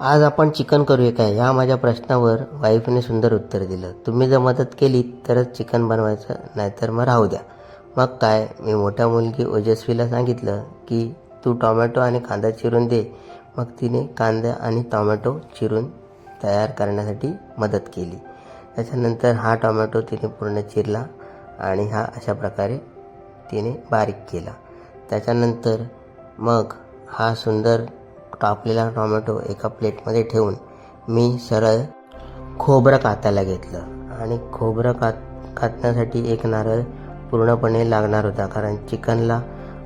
आज आपण चिकन करूया काय? ह्या माझ्या प्रश्नावर वाईफने सुंदर उत्तर दिलं. तुम्ही जर मदत केली तरच चिकन बनवायचं नाहीतर मग राहू द्या. मग काय? मी मोठ्या मुलगी ओजस्वीला सांगितलं की तू टॉमॅटो आणि कांदा चिरून दे. मग तिने कांदा आणि टॉमॅटो चिरून तयार करण्यासाठी मदत केली. त्याच्यानंतर हा टॉमॅटो तिने पूर्ण चिरला आणि हा अशा प्रकारे तिने बारीक केला. त्याच्यानंतर मग हा सुंदर कापलेला टॉमॅटो एका प्लेटमध्ये ठेवून मी सरळ खोबरं कातायला घेतलं. आणि खोबरं कात कातण्यासाठी एक नारळ पूर्णपणे लागणार होता. कारण चिकनला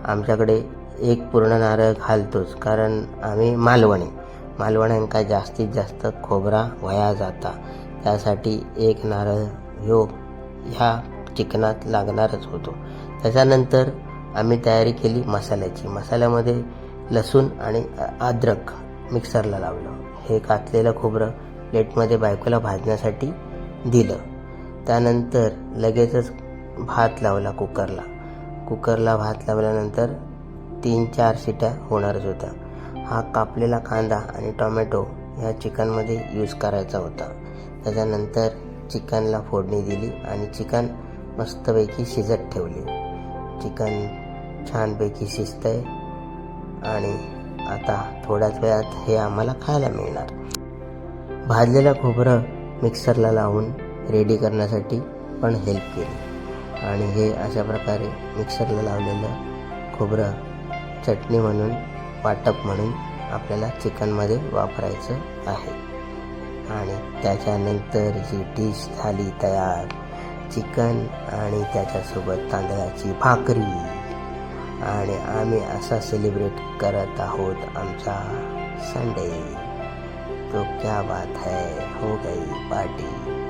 आमच्याकडे एक पूर्ण नारळ घालतोच. कारण आम्ही मालवणी. मालवण्यांका जास्तीत जास्त खोबरा वया जाता. त्यासाठी एक नारळ ह्यो ह्या चिकनात लागणारच होतो. त्याच्यानंतर आम्ही तयारी केली मसाल्याची. मसाल्यामध्ये लसूण आणि अद्रक मिक्सरला लावलं. हे कातलेलं खोबरं प्लेटमध्ये बायकोला भाजण्यासाठी दिलं. त्यानंतर लगेचच भात लावला कुकरला. कुकरला भात लावल्यानंतर तीन चार शिट्या होणारच होत्या. हा कापलेला कांदा आणि टोमॅटो ह्या चिकनमध्ये यूज करायचा होता. त्याच्यानंतर चिकनला फोडणी दिली आणि चिकन मस्तपैकी शिजत ठेवली. चिकन छानपैकी शिजतंय. आणि आता थोड्याच वेळात हे आम्हाला खायला मिळणार. भाजलेलं खोबरं मिक्सरला लावून रेडी करण्यासाठी पण हेल्प केली. आणि हे अशा प्रकारे मिक्सरला लावलेलं खोबरं चटणी म्हणून वाटप म्हणून आपल्याला चिकनमध्ये वापरायचं आहे. आणि त्याच्यानंतर जी डिश झाली तयार चिकन आणि त्याच्यासोबत तांदळाची भाकरी. आणि आम्ही असा सेलिब्रेट करत आहोत आमचा संडे तो क्या बात है? हो गई पार्टी.